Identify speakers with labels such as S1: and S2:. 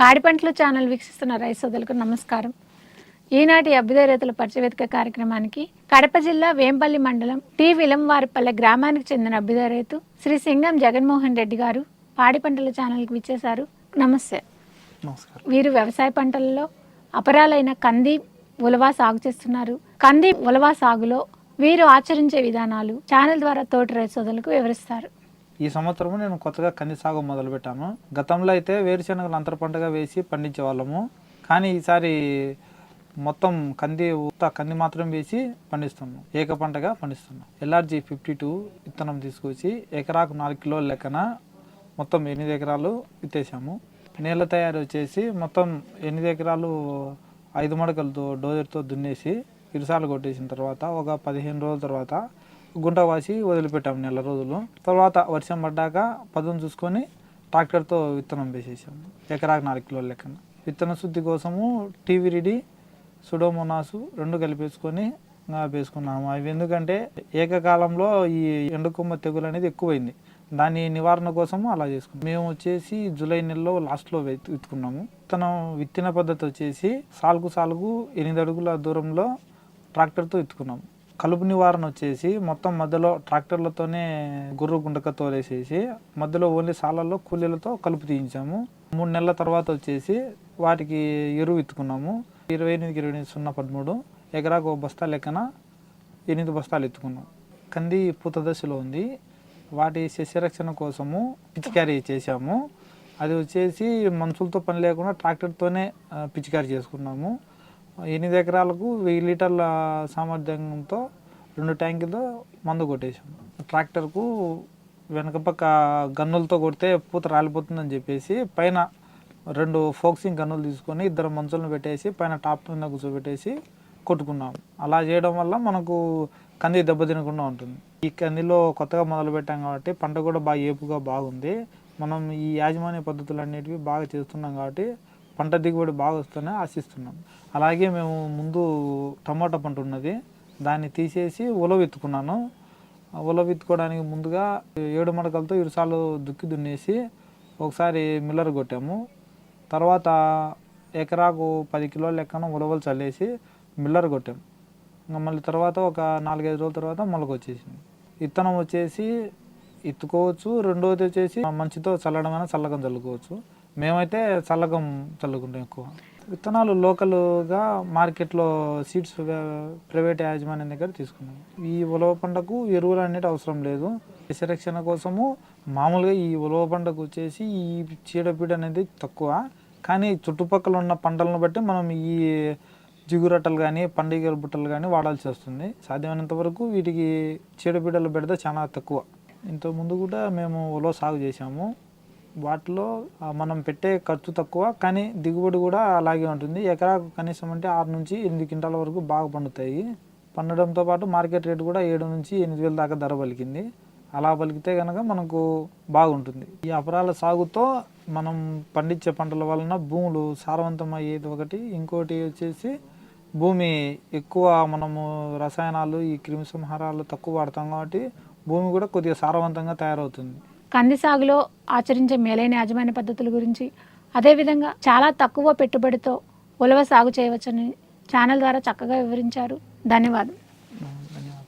S1: పాడి పంటలు ఛానల్ వీక్షిస్తున్న రైతు సోదరులకు నమస్కారం. ఈనాటి అభ్యుదయ రైతుల పరిచయవేదిక కార్యక్రమానికి కడప జిల్లా వేంపల్లి మండలం టి విలంవారిపల్లె గ్రామానికి చెందిన అభ్యుదయ రైతు శ్రీ సింగం జగన్మోహన్ రెడ్డి గారు పాడి పంటల ఛానల్కి విచ్చేశారు. నమస్తే. వీరు వ్యవసాయ పంటలలో అపరాలైన కంది ఉలవా సాగు చేస్తున్నారు. కంది ఉలవా సాగులో వీరు ఆచరించే విధానాలు ఛానల్ ద్వారా తోటి రైతు సోదరులకు వివరిస్తారు.
S2: ఈ సంవత్సరం నేను కొత్తగా కంది సాగు మొదలుపెట్టాను. గతంలో అయితే వేరుశనగలు అంతర పంటగా వేసి పండించే వాళ్ళము కానీ ఈసారి మొత్తం కంది ఉత్త కంది మాత్రం వేసి పండిస్తున్నాం ఏక పంటగా పండిస్తున్నాం ఎల్ఆర్జీ ఫిఫ్టీ టూ విత్తనం తీసుకొచ్చి ఎకరాకు నాలుగు కిలోల లెక్కన మొత్తం ఎనిమిది ఎకరాలు విత్తేసాము నేల తయారు వచ్చేసి మొత్తం ఎనిమిది ఎకరాలు ఐదు మడకలతో డోజర్తో దున్నేసి ఇరుసాలు కొట్టేసిన తర్వాత ఒక పదిహేను రోజుల తర్వాత గుంట వాసి వదిలిపెట్టాము నెల రోజులు. తర్వాత వర్షం పడ్డాక పదును చూసుకొని ట్రాక్టర్తో విత్తనం వేసేసాము ఎకరాకు నాలుగు కిలోల లెక్కన. విత్తన శుద్ధి కోసము టీవీరిడి సుడోమోనాసు రెండు కలిపేసుకొని వేసుకున్నాము. అవి ఎందుకంటే ఏకకాలంలో ఈ ఎండుకొమ్మ తెగులు అనేది ఎక్కువైంది. దాని నివారణ కోసము అలా చేసుకున్నాం. మేము వచ్చేసి జూలై నెలలో లాస్ట్లో విత్తుకున్నాము. విత్తనం విత్తిన పద్ధతి వచ్చేసి సాలుకు సాలుకు ఎనిమిది అడుగుల దూరంలో ట్రాక్టర్తో విత్తుకున్నాము. కలుపు నివారణ వచ్చేసి మొత్తం మధ్యలో ట్రాక్టర్లతోనే గుర్రు గుండకతో తోలేసేసి మధ్యలో ఓన్లీ సాలల్లో కూలీలతో కలుపు తీయించాము. మూడు నెలల తర్వాత వచ్చేసి వాటికి ఎరువు ఎత్తుకున్నాము ఇరవై ఎనిమిదికి ఇరవై ఎనిమిది సున్నా పదమూడు ఎకరాకు ఒక బస్తా లెక్కన ఎనిమిది బస్తాలు ఎత్తుకున్నాం. కంది పూత దశలో ఉంది. వాటి సస్యరక్షణ కోసము పిచికారీ చేశాము. అది వచ్చేసి మనుషులతో పని లేకుండా ట్రాక్టర్తోనే పిచికారీ చేసుకున్నాము. ఎనిమిది ఎకరాలకు వెయ్యి లీటర్ల సామర్థ్యంతో రెండు ట్యాంకులతో మందు కొట్టేసాం ట్రాక్టర్కు వెనక పక్క గన్నులతో కొడితే పూత రాలిపోతుందని చెప్పేసి పైన రెండు ఫోక్సింగ్ గన్నులు తీసుకొని ఇద్దరు మంచులను పెట్టేసి పైన టాప్ మీద కూర్చోబెట్టేసి కొట్టుకున్నాం. అలా చేయడం వల్ల మనకు కంది దెబ్బ తినకుండా ఉంటుంది. ఈ కందిలో కొత్తగా మొదలు పెట్టాం కాబట్టి పంట కూడా బాగా ఏపుగా బాగుంది. మనం ఈ యాజమాన్య పద్ధతులు అన్నిటివి బాగా చేస్తున్నాం కాబట్టి పంట దిగుబడి బాగా వస్తుందని ఆశిస్తున్నాం. అలాగే మేము ముందు టమాటా పంట ఉన్నది దాన్ని తీసేసి ఉలవ ఉలవెత్తుకోవడానికి ఉలవ ముందుగా ఏడు మడకలతో ఇరుసాలు దుక్కి దున్నేసి ఒకసారి మిల్లర్ కొట్టాము. తర్వాత ఎకరాకు పది కిలోల లెక్కన ఉలవలు చల్లేసి మిల్లర్ కొట్టాము ఇంకా మళ్ళీ తర్వాత ఒక నాలుగైదు రోజుల తర్వాత మొలక వచ్చేసింది విత్తనం వచ్చేసి ఎత్తుకోవచ్చు రెండోది వచ్చేసి మంచితో చల్లడమైనా చల్లకం చల్లుకోవచ్చు. మేమైతే చల్లగం చల్లుకుంటాం ఎక్కువ. విత్తనాలు లోకల్గా మార్కెట్లో సీడ్స్ ప్రైవేట్ యాజమాన్యం దగ్గర తీసుకున్నాం. ఈ ఉలవ పంటకు ఎరువులు అనేవి అవసరం లేదు. విషరక్షణ కోసము మామూలుగా ఈ ఉలవ పంటకు వచ్చేసి ఈ చీడపీడ అనేది తక్కువ. కానీ చుట్టుపక్కల ఉన్న పంటలను బట్టి మనం ఈ జిగురట్టలు కానీ పండుగల బుట్టలు కానీ వాడాల్సి వస్తుంది. సాధ్యమైనంత వరకు వీటికి చీడపీడలు పెడితే చాలా తక్కువ. ఇంతకు ముందు కూడా మేము ఉలవ సాగు చేసాము వాటిలో మనం పెట్టే ఖర్చు తక్కువ కానీ దిగుబడి కూడా అలాగే ఉంటుంది. ఎకరాకు కనీసం అంటే ఆరు నుంచి ఎనిమిది క్వింటాల వరకు బాగా పండుతాయి. పండడంతో పాటు మార్కెట్ రేట్ కూడా ఏడు నుంచి ఎనిమిది వేల దాకా ధర పలికింది. అలా పలికితే కనుక మనకు బాగుంటుంది. ఈ అపరాల సాగుతో మనం పండించే పంటల వలన భూములు సారవంతం అయ్యేది ఒకటి. ఇంకోటి వచ్చేసి భూమి ఎక్కువ మనము రసాయనాలు ఈ క్రిమిసంహారాలు తక్కువ వాడతాం కాబట్టి భూమి కూడా కొద్దిగా సారవంతంగా తయారవుతుంది.
S1: కంది సాగులో ఆచరించే మేలైన యాజమాన్య పద్ధతుల గురించి అదేవిధంగా చాలా తక్కువ పెట్టుబడితో ఉలవ సాగు చేయవచ్చని ఛానల్ ద్వారా చక్కగా వివరించారు. ధన్యవాదం.